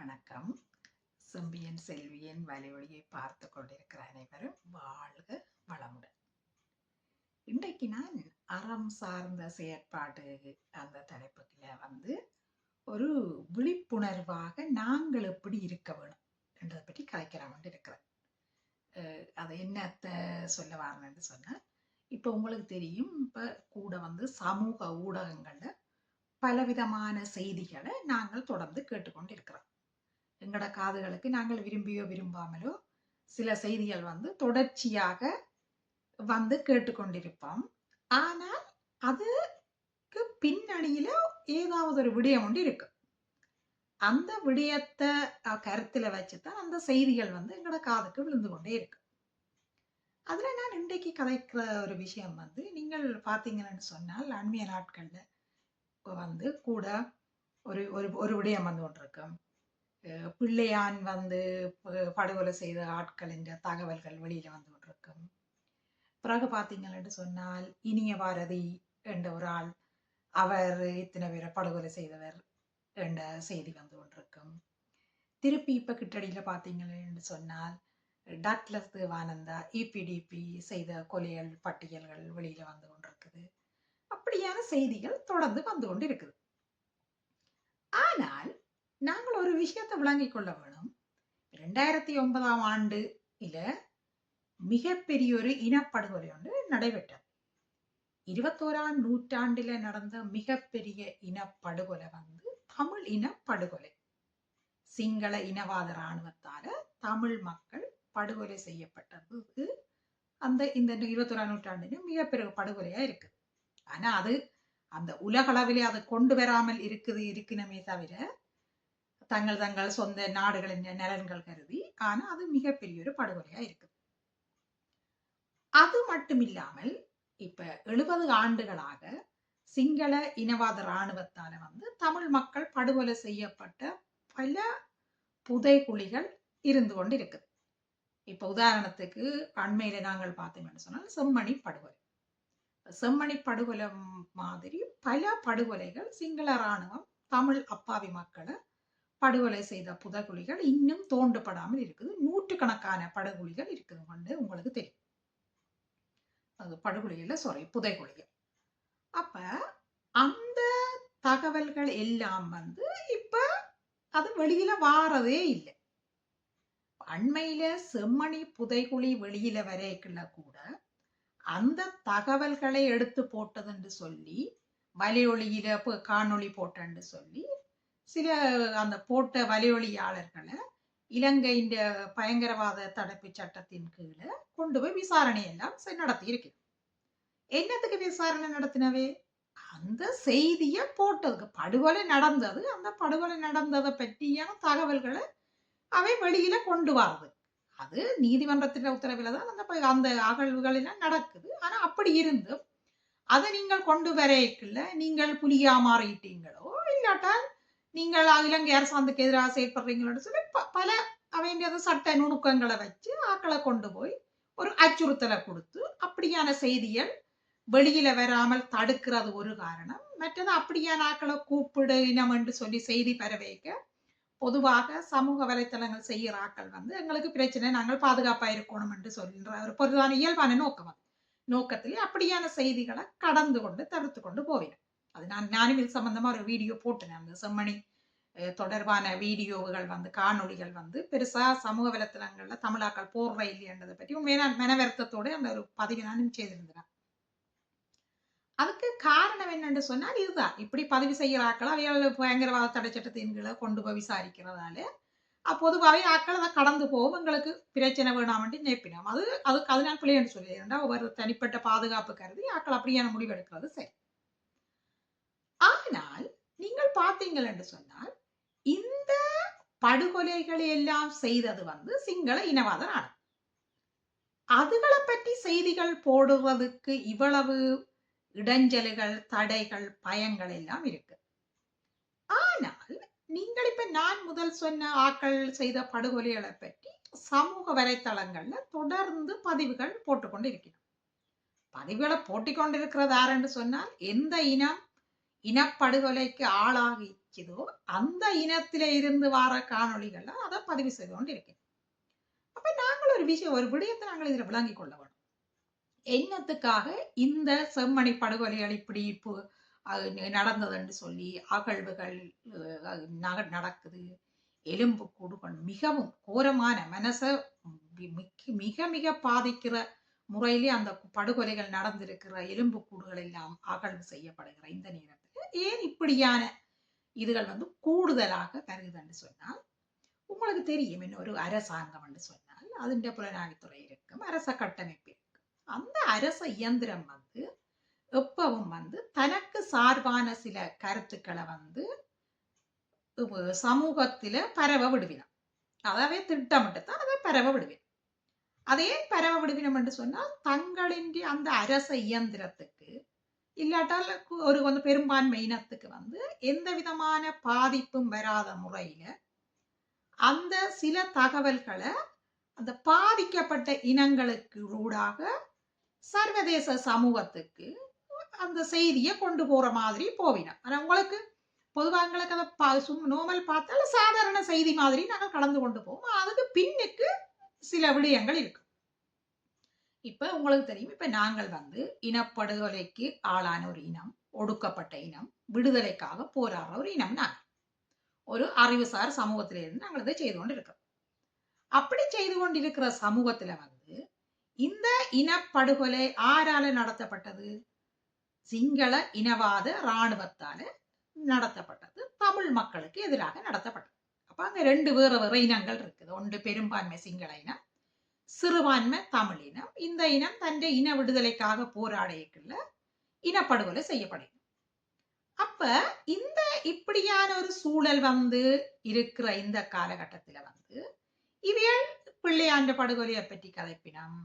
வணக்கம். செம்பியன் செல்வியன் வலிவழியை பார்த்து கொண்டிருக்கிற அனைவரும் வாழ்க வளமுடன். இன்றைக்கு நான் அறம் சார்ந்த செயற்பாடு அந்த தலைப்புக்குள்ள வந்து ஒரு விழிப்புணர்வாக நாங்கள் எப்படி இருக்க வேணும் என்றதை பற்றி கலைக்கிறாமட்டு இருக்கிறேன். அதை என்னத்தை சொல்ல வரணும்னு சொன்னால் இப்போ உங்களுக்கு தெரியும் இப்போ கூட வந்து சமூக ஊடகங்களில் பலவிதமான செய்திகளை நாங்கள் தொடர்ந்து கேட்டுக்கொண்டு இருக்கிறோம் எங்களோட காதுகளுக்கு நாங்கள் விரும்பியோ விரும்பாமலோ சில செய்திகள் வந்து தொடர்ச்சியாக வந்து கேட்டுக்கொண்டிருப்போம். ஆனால் அதுக்கு பின்னணியில ஏதாவது ஒரு விடயம் ஒன்று இருக்கு. அந்த விடயத்தை கருத்தில் வச்சு தான் அந்த செய்திகள் வந்து எங்களோட காதுக்கு விழுந்து கொண்டே இருக்கு. அதுல நான் இன்றைக்கு கதைக்கிற ஒரு விஷயம் வந்து நீங்கள் பார்த்தீங்கன்னு சொன்னால் அண்மைய நாட்கள்ல வந்து கூட ஒரு ஒரு ஒரு விடயம் வந்து கொண்டிருக்கும் பிள்ளையான் வந்து படுகொலை செய்த ஆட்களின் தகவல்கள் வெளியில வந்து கொண்டிருக்கும் பிறகு பார்த்தீங்கன்னு சொன்னால் இனிய பாரதி என்ற ஒரு ஆள் அவர் இத்தனை பேரை படுகொலை செய்தவர் என்ற செய்தி வந்து கொண்டிருக்கும் திருப்பி இப்ப கிட்டடியில பார்த்தீங்கன்னு சொன்னால் டாக்லஸ் தேவானந்தா இபிடிபி செய்த கொலைகள் பட்டியல்கள் வெளியில வந்து கொண்டிருக்குது. அப்படியான செய்திகள் தொடர்ந்து வந்து கொண்டு இருக்குது ஆனால் நாங்கள் ஒரு விஷயத்தை விளங்கிக் கொள்ள வேணும். ரெண்டாயிரத்தி ஒன்பதாம் ஆண்டு இல மிகப்பெரிய ஒரு இனப்படுகொலை ஒன்று நடைபெற்றது. இருபத்தோராம் நூற்றாண்டில நடந்த மிகப்பெரிய இனப்படுகொலை வந்து தமிழ் இனப்படுகொலை. சிங்கள இனவாத இராணுவத்தால தமிழ் மக்கள் படுகொலை செய்யப்பட்டது. அந்த இந்த இருபத்தோராம் நூற்றாண்டிலும் மிகப்பெரிய படுகொலையா இருக்கு. ஆனா அது அந்த உலகளவிலே அதை கொண்டு வராமல் இருக்குது இருக்கணுமே தவிர தங்கள் தங்கள் சொந்த நாடுகளின் நலன்கள் கருதி ஆனா அது மிகப்பெரிய ஒரு படுகொலையா இருக்குது அது மட்டும் இல்லாமல் இப்ப எழுபது ஆண்டுகளாக சிங்கள இனவாத இராணுவத்தால வந்து தமிழ் மக்கள் படுகொலை செய்யப்பட்ட பல புதைகுழிகள் இருந்து கொண்டு இருக்குது இப்ப உதாரணத்துக்கு அண்மையில நாங்கள் பார்த்தோம்னு சொன்னால் செம்மணி படுகொலை. செம்மணி படுகொலை மாதிரி பல படுகொலைகள் சிங்கள இராணுவம் தமிழ் அப்பாவி மக்களை படுகொலை செய்த புதைகுழிகள் இன்னும் தோண்டப்படாமல் இருக்குது. நூற்றுக்கணக்கான படுகொலிகள் இருக்குது கொண்டு உங்களுக்கு தெரியும். அது படுகொலிகள்ல சாரி புதைகுழிகள். அப்ப அந்த தகவல்கள் எல்லாம் வந்து இப்ப அது வெளியில வாரதே இல்லை. அண்மையில செம்மணி புதைகுழி வெளியில வரைக்குள்ள கூட அந்த தகவல்களை எடுத்து போட்டதுன்னு சொல்லி வலையொலியில காணொளி போட்டேன்னு சொல்லி சில அந்த போட்ட வலியொலியாளர்களை இலங்கையின் பயங்கரவாத தடுப்பு சட்டத்தின் கீழே கொண்டு போய் விசாரணை எல்லாம் நடத்தி இருக்கு. என்னத்துக்கு விசாரணை நடத்தினவே? அந்த செய்திய போட்டதுக்கு படுகொலை நடந்தது. அந்த படுகொலை நடந்ததை பற்றியான தகவல்களை அவை வெளியில கொண்டு வரது அது நீதிமன்றத்தின் உத்தரவில் தான் அந்த அந்த அகழ்வுகள் எல்லாம் நடக்குது. ஆனால் அப்படி இருந்தும் அதை நீங்கள் கொண்டு வரைக்குள்ள நீங்கள் புலியா மாறிட்டீங்களோ? இல்லாட்டால் நீங்கள் இலங்கை அரசாங்கத்துக்கு எதிராக செயல்படுறீங்களோன்னு சொல்லி பல அவைன்றது சட்ட நுணுக்கங்களை வச்சு ஆக்களை கொண்டு போய் ஒரு அச்சுறுத்தலை கொடுத்து அப்படியான செய்திகள் வெளியில வராமல் தடுக்கிறது ஒரு காரணம். மற்றது அப்படியான ஆக்களை கூப்பிடு இனம் என்று சொல்லி செய்தி பரவைக்க பொதுவாக சமூக வலைத்தளங்கள் செய்கிற ஆக்கள் வந்து எங்களுக்கு பிரச்சனை நாங்கள் பாதுகாப்பா இருக்கணும் என்று சொல்கின்ற ஒரு பொதுவான இயல்பான நோக்கம் நோக்கத்திலே அப்படியான செய்திகளை கடந்து கொண்டு தடுத்து கொண்டு போவேன் அது நான் நானும் இது சம்பந்தமா ஒரு வீடியோ போட்டேன் அந்த செம்மணி தொடர்பான வீடியோவுகள் வந்து காணொளிகள் வந்து பெருசா சமூக வலைத்தளங்கள்ல தமிழாக்கள் போடுற இல்லையன்றதை பற்றி உண்மையை நான் மன அந்த ஒரு பதிவு நானும் செய்திருந்தேன் அதுக்கு காரணம் என்னன்னு சொன்னால் இதுதான் இப்படி பதிவு செய்கிற ஆக்கள் அவைகள் பயங்கரவாத தடை சட்டத்தின் கீழே கொண்டு போய் விசாரிக்கிறதால பொதுவாகவே ஆக்கள் அதை கடந்து போகும் எங்களுக்கு பிரச்சனை வேணாமட்டு நேப்பினோம் அது அதுக்கு அதனால் பிள்ளைன்னு சொல்லி ஒவ்வொரு தனிப்பட்ட பாதுகாப்பு கருதி ஆக்கள் அப்படியான முடிவு எடுக்கிறது சரி நீங்கள் பார்த்தீங்கள் என்று சொன்னால் இந்த படுகொலைகளை எல்லாம் செய்தது வந்து சிங்கள இனவாத நாடு. அதுகளை பற்றி செய்திகள் போடுவதற்கு இவ்வளவு இடைஞ்சல்கள் தடைகள் பயங்கள் எல்லாம் இருக்கு. ஆனால் நீங்கள் இப்ப நான் முதல் சொன்ன ஆக்கள் செய்த படுகொலைகளை பற்றி சமூக வலைத்தளங்கள்ல தொடர்ந்து பதிவுகள் போட்டுக்கொண்டு இருக்கிறோம். பதிவுகளை போட்டிக் கொண்டிருக்கிறது யாருன்னு சொன்னால் எந்த இனம் இனப்படுகொலைக்கு ஆளாகிக்குதோ அந்த இனத்தில இருந்து வார காணொளிகள்ல அதை பதிவு செய்து கொண்டு இருக்கேன் அப்ப நாங்கள் ஒரு விஷயம் ஒரு விடயத்தை நாங்கள் இதில் விளங்கிக் கொள்ள வேணும் என்னத்துக்காக இந்த செம்மணி படுகொலைகள் இப்படி இப்போ நடந்ததுன்னு சொல்லி அகழ்வுகள் நக- நடக்குது. எலும்பு கூடுகள் மிகவும் கோரமான மனசை மிக்க- மிக மிக பாதிக்கிற முறையிலே அந்த படுகொலைகள் நடந்திருக்கிற எலும்பு கூடுகள் எல்லாம் அகழ்வு செய்யப்படுகிற இந்த நேரத்தில் ஏன் இப்படியான இதுகள் வந்து கூடுதலாக வருகுதுன்னு சொன்னால் உங்களுக்கு தெரியும் என்ன ஒரு அரசாங்கம் என்று சொன்னால் அதிண்ட புலனாய்வுத்துறை இருக்கும் அரச கட்டமைப்பு இருக்கும். அந்த அரச இயந்திரம் வந்து எப்பவும் வந்து தனக்கு சார்பான சில கருத்துக்களை வந்து சமூகத்தில் சமூகத்தில பரவ விடுவினம். அதாவே திட்டமிட்டுத்தான் அதை பரவ விடுவினம். அதே பரவ விடுவினம் என்று சொன்னால் தங்களின் அந்த அரச இயந்திரத்துக்கு இல்லாட்டால் ஒரு வந்து பெரும்பான்மை இனத்துக்கு வந்து எந்த விதமான பாதிப்பும் வராத முறையில் அந்த சில தகவல்களை அந்த பாதிக்கப்பட்ட இனங்களுக்கு ஊடாக சர்வதேச சமூகத்துக்கு அந்த செய்தியை கொண்டு போகிற மாதிரி போவினோம். ஆனால் உங்களுக்கு பொதுவாக எங்களுக்கு அதை பா நோமல் பார்த்தாலும் சாதாரண செய்தி மாதிரி நாங்கள் கடந்து கொண்டு போவோம். அதுக்கு பின்னுக்கு சில விடயங்கள் இருக்கும். இப்போ உங்களுக்கு தெரியும் இப்போ நாங்கள் வந்து இனப்படுகொலைக்கு ஆளான ஒரு இனம் ஒடுக்கப்பட்ட இனம் விடுதலைக்காக போராடுற ஒரு இனம் நாங்கள். ஒரு அறிவுசார் சமூகத்திலிருந்து நாங்கள் இதை செய்து கொண்டு இருக்கிறோம் அப்படி செய்து கொண்டிருக்கிற சமூகத்தில் வந்து இந்த இனப்படுகொலை ஆரால நடத்தப்பட்டது? சிங்கள இனவாத இராணுவத்தால நடத்தப்பட்டது. தமிழ் மக்களுக்கு எதிராக நடத்தப்பட்டது. அப்ப அங்க ரெண்டு வேறு வேறு இனங்கள் இருக்குது. ஒன்று பெரும்பான்மை சிங்கள இனம் சிறுபான்மை தமிழ் இனம். இந்த இனம் தന്റെ இன விடுதலைக்காக போராடையக்குள்ள இனப்படுகொலை செய்யப்படுகிறது. அப்ப இந்த இப்படியான ஒரு சூழல் வந்து இருக்கிற இந்த காலகட்டத்துல வந்து இவையல் பிள்ளையாண்ட படுகொலையை பற்றி கதைப்பினம்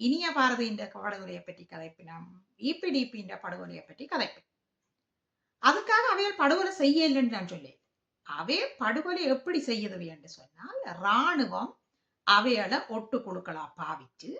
இனிய பாரதியின் படுகொலையை பற்றி கதைப்பினம் இபிடிபின்ற படுகொலையை பற்றி கதைப்பினம். அதுக்காக அவைகள் படுகொலை செய்யலைன்னு நான் சொல்லேன். அவை படுகொலை எப்படி செய்யுதுவை என்று சொன்னால் இராணுவம் அவைகளை ஒட்டு குழுக்களா பாவிச்சு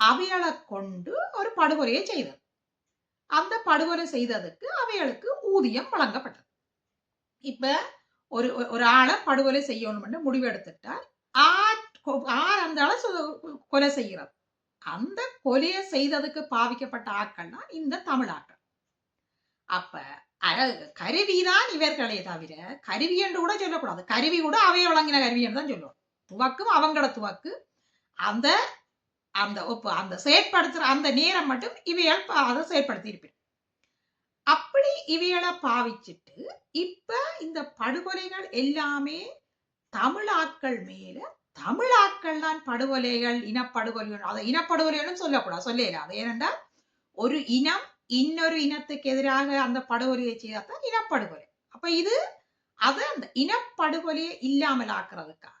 அவைகளை கொண்டு ஒரு படுகொலையை செய்தது. அந்த படுகொலை செய்ததுக்கு அவைகளுக்கு ஊதியம் வழங்கப்பட்டது. இப்ப ஒரு ஒரு ஆளை படுகொலை செய்யணும்னு முடிவு எடுத்துட்டால் ஆர் அந்த ஆளை சு- கொலை செய்கிறது அந்த கொலையை செய்ததுக்கு பாவிக்கப்பட்ட ஆட்கள்னா இந்த தமிழ் ஆக்கள் அப்ப கருவிதான் இவர்களே தவிர கருவி என்று கூட சொல்லக்கூடாது. கருவி கூட அவைய வழங்கின கருவி என்று தான் சொல்லுவோம். துவக்கும் அவங்களோட துவக்கு. அந்த அந்த ஒப்பு அந்த செயற்படுத்துற அந்த நேரம் மட்டும் இவையால் அதை செயற்படுத்தியிருப்பேன் அப்படி இவைகளை பாவிச்சிட்டு இப்ப இந்த படுகொலைகள் எல்லாமே தமிழாக்கள் மேல தமிழாக்கள் தான் படுகொலைகள் இனப்படுகொலைகள் அதை இனப்படுகொலைகளும் சொல்லக்கூடாது சொல்லல. அது ஏனென்றால் ஒரு இனம் இன்னொரு இனத்துக்கு எதிராக அந்த படுகொலையை செய்தாதான் இனப்படுகொலை. அப்ப இது அது அந்த இனப்படுகொலையை இல்லாமல் ஆக்குறதுக்காக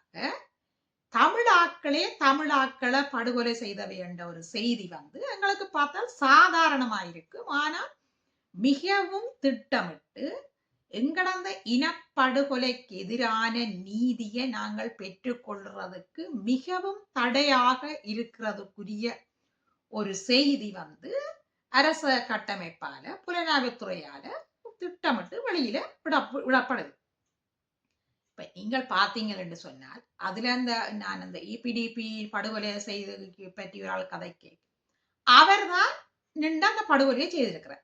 தமிழாக்களே தமிழாக்களை படுகொலை செய்தவை என்ற ஒரு செய்தி வந்து எங்களுக்கு பார்த்தால் சாதாரணமா இருக்கும் ஆனால் மிகவும் திட்டமிட்டு எங்களந்த இனப்படுகொலைக்கு எதிரான நீதியை நாங்கள் பெற்றுக்கொள்றதுக்கு மிகவும் தடையாக இருக்கிறதுக்குரிய ஒரு செய்தி வந்து அரச கட்டமைப்பால புலனாய்வுத்துறையால திட்டமிட்டு வெளியில விட விடப்படுது. இப்போ நீங்கள் பார்த்தீங்கள் என்று சொன்னால் அதில் அந்த நான் அந்த இபிடிபி படுகொலை செய்து பற்றி ஒரு ஆள் கதை கேட்கு அவர் தான் நின்று அந்த படுகொலையை செய்திருக்கிறார்.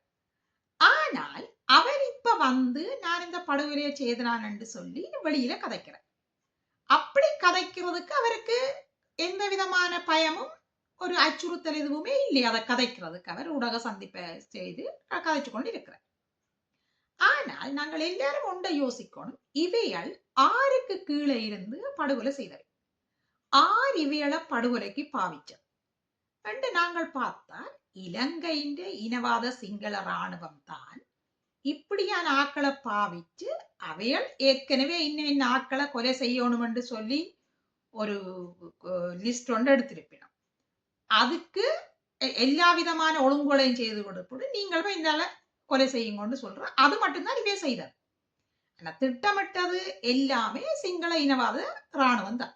ஆனால் அவர் இப்ப வந்து நான் இந்த படுகொலையை செய்தனான் என்று சொல்லி வெளியில கதைக்கிறார். அப்படி கதைக்கிறதுக்கு அவருக்கு எந்த விதமான பயமும் ஒரு அச்சுறுத்தல் எதுவுமே இல்லை. அதை கதைக்கிறதுக்கு அவர் ஊடக சந்திப்பை செய்து கதைச்சு கொண்டு இருக்கிறார் ஆனால் நாங்கள் எல்லாரும் ஒன்றை யோசிக்கணும். இவைகள் ஆறுக்கு கீழே இருந்து படுகொலை செய்தவை. ஆர் இவைகளை படுகொலைக்கு பாவிச்சது. என்று நாங்கள் பார்த்தால் இலங்கையின் இனவாத சிங்கள இராணுவம் தான். இப்படியான ஆக்களை பாவிச்சு அவைகள் ஏற்கனவே இன்னும் இன்ன ஆக்களை கொலை செய்யணும் என்று சொல்லி ஒரு லிஸ்ட் ஒன்று எடுத்திருப்பினோம். அதுக்கு எல்லா விதமான ஒழுங்குகளையும் செய்து கொடுப்பது நீங்கள் போய் இந்த கொலை செய்யுங்கன்னு சொல்றோம் அது மட்டும்தான் இவே செய்தது. ஆனா திட்டமிட்டது எல்லாமே சிங்கள இனவாத இராணுவம் தான்.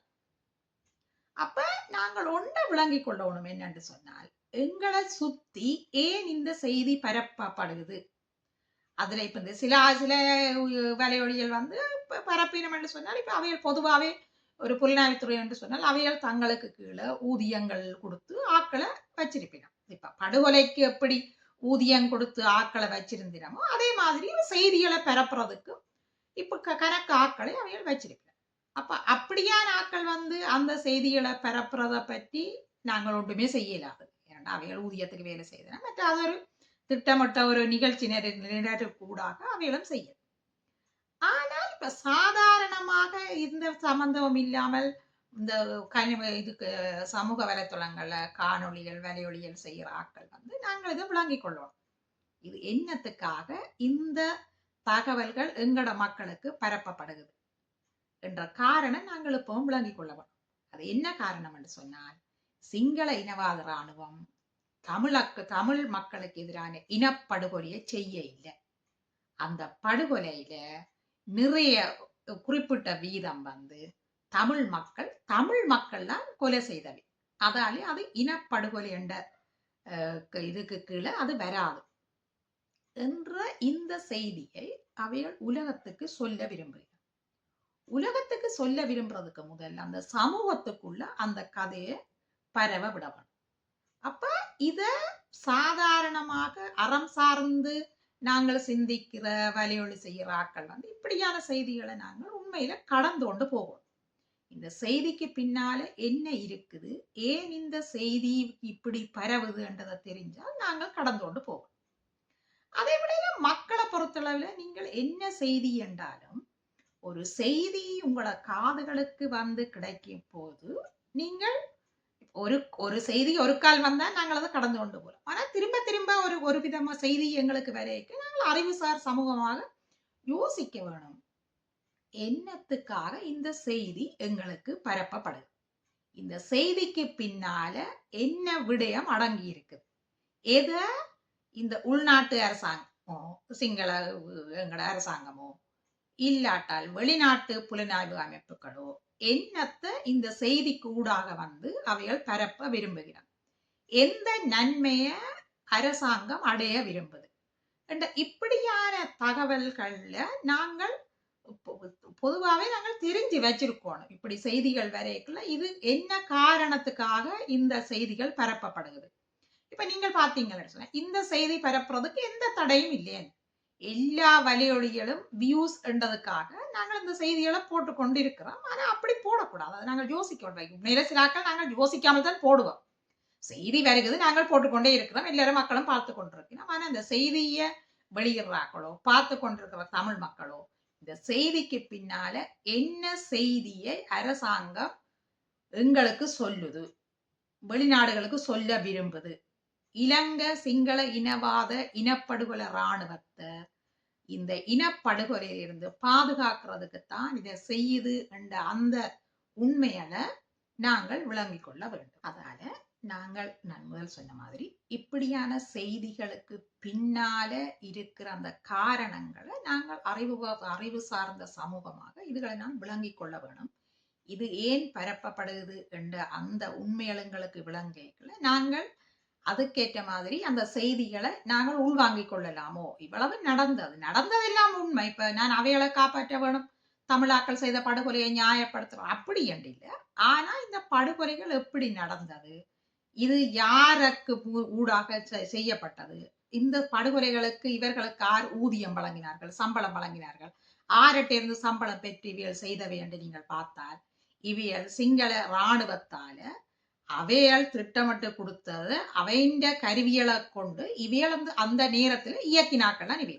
அப்ப நாங்கள் ஒன்றை விளங்கிக் கொள்ளணும் என்னன்னு சொன்னால் எங்களை சுத்தி ஏன் இந்த செய்தி பரப்பப்படுகிறது? அதுல இப்ப இந்த சில சில வலையொழிகள் வலையொலிகள் வந்து பரப்பினம் என்று சொன்னால் இப்ப அவைகள் பொதுவாவே ஒரு புலனாய்வுத்துறை என்று சொன்னால் அவைகள் தங்களுக்கு கீழே ஊதியங்கள் கொடுத்து ஆக்களை வச்சிருப்பினோம். இப்ப படுகொலைக்கு எப்படி ஊதியம் கொடுத்து ஆக்களை வச்சிருந்தினமோ அதே மாதிரி செய்திகளை பரப்புறதுக்கும் இப்போ க- கணக்கு ஆக்களை அவைகள் வச்சிருக்கிறோம் அப்ப அப்படியான ஆக்கள் வந்து அந்த செய்திகளை பரப்புறதை பற்றி நாங்கள் ஒன்றுமே செய்யலாது. ஏன்னா அவைகள் ஊதியத்துக்கு வேலை செய்தன மற்ற அது ஒரு திட்டமிட்ட ஒரு நிகழ்ச்சி நிறை அவைகளும் செய்யும் ஆனால் இப்போ சாதாரணமாக இந்த சம்பந்தமும் இல்லாமல் இந்த கனிம இதுக்கு சமூக வலைத்தளங்களில் காணொளிகள் வலையொலிகள் செய்கிற ஆட்கள் வந்து நாங்கள் இதை விளங்கிக் கொள்வோம் இது என்னத்துக்காக? இந்த தகவல்கள் எங்கட மக்களுக்கு பரப்பப்படுகிறது. என்ற காரணம் நாங்கள் இப்பவும் விளங்கிக் கொள்ளவும் அது என்ன காரணம் என்று சொன்னால் சிங்கள இனவாத ராணுவம் தமிழக்கு தமிழ் மக்களுக்கு எதிரான இனப்படுகொலையை செய்ய இல்லை. அந்த படுகொலையில நிறைய குறிப்பிட்ட வீதம் வந்து தமிழ் மக்கள் தமிழ் மக்கள் தான் கொலை செய்தவை. அதாலே அது இனப்படுகொலை என்ற அஹ், இதுக்கு கீழே அது வராது. என்ற இந்த செய்தியை அவைகள் உலகத்துக்கு சொல்ல விரும்புகிறார். உலகத்துக்கு சொல்ல விரும்புறதுக்கு முதல்ல அந்த சமூகத்துக்குள்ள அந்த கதையை பரவ விடணும் அப்ப இத சாதாரணமாக அறம் சார்ந்து நாங்கள் சிந்திக்கிற வலியொலி செய்கிற ஆட்கள் வந்து இப்படியான செய்திகளை நாங்கள் உண்மையில கடந்து கொண்டு போகணும். இந்த செய்திக்கு பின்னால என்ன இருக்குது? ஏன் இந்த செய்தி இப்படி பரவுதுன்றதை தெரிஞ்சால் நாங்கள் கடந்து கொண்டு போவோம் அதே போல மக்களை பொறுத்தளவில் நீங்கள் என்ன செய்தி என்றாலும் ஒரு செய்தி உங்களோட காதுகளுக்கு வந்து கிடைக்கும் போது நீங்கள் ஒரு ஒரு செய்தி ஒரு கால் வந்தால் நாங்கள் அதை கடந்து கொண்டு போகிறோம் ஆனால் திரும்ப திரும்ப ஒரு ஒரு விதமா செய்தி எங்களுக்கு வரைக்கும் நாங்கள் அறிவுசார் சமூகமாக யோசிக்க வேணும். என்னத்துக்காக இந்த செய்தி எங்களுக்கு பரப்பப்படுது? இந்த செய்திக்கு பின்னால என்ன விடயம் அடங்கி இருக்குது எதை இந்த உள்நாட்டு அரசாங்கமோ சிங்கள எங்கட அரசாங்கமோ இல்லாட்டால் வெளிநாட்டு புலனாய்வு அமைப்புகளோ என்னத்தை இந்த செய்திக்கு ஊடாக வந்து அவைகள் பரப்ப விரும்புகிறார் எந்த நன்மைய அரசாங்கம் அடைய விரும்புது? இப்படியான தகவல்கள்ல நாங்கள் பொதுவாகவே நாங்கள் தெரிஞ்சு வச்சிருக்கோம். இப்படி செய்திகள் வரைக்குள்ள இது என்ன காரணத்துக்காக இந்த செய்திகள் பரப்பப்படுகிறது? இப்ப நீங்கள் பாத்தீங்கன்னு சொன்னா இந்த செய்தி பரப்புறதுக்கு எந்த தடையும் இல்லையே. எல்லா வலையொலிகளும் வியூஸ் என்றதுக்காக நாங்கள் இந்த செய்திகளை போட்டு கொண்டிருக்கிறோம். ஆனா அப்படி போடக்கூடாது. அதை நாங்கள் யோசிக்க வேண்டும் சிலாக்கள் நாங்கள் யோசிக்காமல் தான் போடுவோம். செய்தி வருகிறது நாங்கள் போட்டுக்கொண்டே இருக்கிறோம். எல்லாரும் மக்களும் பார்த்து கொண்டிருக்கிறோம். ஆனா இந்த செய்தியை வெளியிடுறாக்களோ பார்த்து கொண்டிருக்கிற தமிழ் மக்களோ இந்த செய்திக்கு பின்னால என்ன செய்தியை அரசாங்கம் எங்களுக்கு சொல்லுது? வெளிநாடுகளுக்கு சொல்ல விரும்புது? இலங்கை சிங்கள இனவாத இனப்படுகொலை இராணுவத்தை இந்த இனப்படுகொலையிலிருந்து பாதுகாக்கிறதுக்கு தான் இதை செய்யுது என்ற அந்த உண்மையில நாங்கள் விளங்கிக் கொள்ள வேண்டும். அதால நாங்கள் நான் முதல் சொன்ன மாதிரி இப்படியான செய்திகளுக்கு பின்னால இருக்கிற அந்த காரணங்களை நாங்கள் அறிவு அறிவு சார்ந்த சமூகமாக இதுகளை நான் விளங்கிக் கொள்ள வேணும். இது ஏன் பரப்பப்படுது என்ற அந்த உண்மையலங்களுக்கு விளங்கிக்கல நாங்கள் அதுக்கேற்ற மாதிரி அந்த செய்திகளை நாங்கள் உள்வாங்கிக் கொள்ளலாமோ இவ்வளவு நடந்தது. நடந்ததெல்லாம் உண்மை. இப்ப நான் அவைகளை காப்பாற்ற வேணும். தமிழாக்கள் செய்த படுகொலையை நியாயப்படுத்துறோம் அப்படி என்று இல்லை. ஆனா இந்த படுகொலைகள் எப்படி நடந்தது? இது யாருக்கு ஊடாக செ- செய்யப்பட்டது? இந்த படுகொலைகளுக்கு இவர்களுக்கு ஆர் ஊதியம் வழங்கினார்கள்? சம்பளம் வழங்கினார்கள்? ஆரட்டிருந்து சம்பளம் பெற்று இவியல் செய்தவை என்று நீங்கள் பார்த்தால் இவியல் சிங்கள இராணுவத்தால அவையால் திட்டமிட்டு கொடுத்தது அவைண்ட கருவியலை கொண்டு இவையல் வந்து அந்த நேரத்துல இயக்கினாக்கள்லாம் இவை.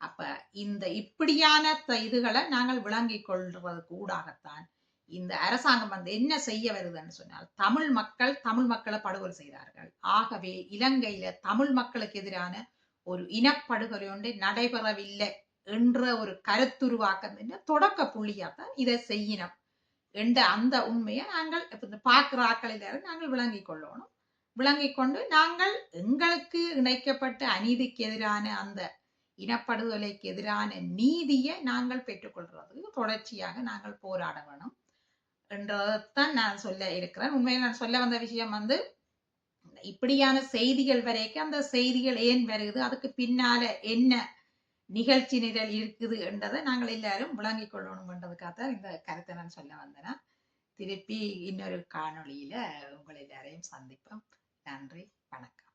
அப்ப இந்த இப்படியான த- இதுகளை நாங்கள் விளங்கிக் கொள்வது ஊடாகத்தான் இந்த அரசாங்கம் வந்து என்ன செய்ய வருதுன்னு சொன்னால் தமிழ் மக்கள் தமிழ் மக்களை படுகொலை செய்கிறார்கள் ஆகவே இலங்கையில தமிழ் மக்களுக்கு எதிரான ஒரு இனப்படுகொலை ஒன்று நடைபெறவில்லை என்ற ஒரு கருத்துருவாக்கத்தின் தொடக்க புள்ளியாகத்தான் இதை செய்யணும் என்ற அந்த உண்மையை நாங்கள் இப்போ இந்த பார்க்கிற நாங்கள் விளங்கி கொள்ளணும். விளங்கிக் கொண்டு நாங்கள் எங்களுக்கு இணைக்கப்பட்ட அநீதிக்கு எதிரான அந்த இனப்படுகொலைக்கு எதிரான நீதியை நாங்கள் பெற்றுக்கொள்றதுக்கு தொடர்ச்சியாக நாங்கள் போராட வேணும் என்றதான் நான் சொல்ல இருக்கிறேன். உண்மையில் நான் சொல்ல வந்த விஷயம் வந்து இப்படியான செய்திகள் வரைக்கும் அந்த செய்திகள் ஏன் வருது? அதுக்கு பின்னால என்ன நிகழ்ச்சி நிரல் இருக்குது என்றதை நாங்கள் எல்லாரும் விளங்கிக் கொள்ளணும்ன்றதுக்காக தான் இந்த கருத்தை நான் சொல்ல வந்தேனா. திருப்பி இன்னொரு காணொளியில உங்கள் எல்லாரையும் சந்திப்போம். நன்றி வணக்கம்.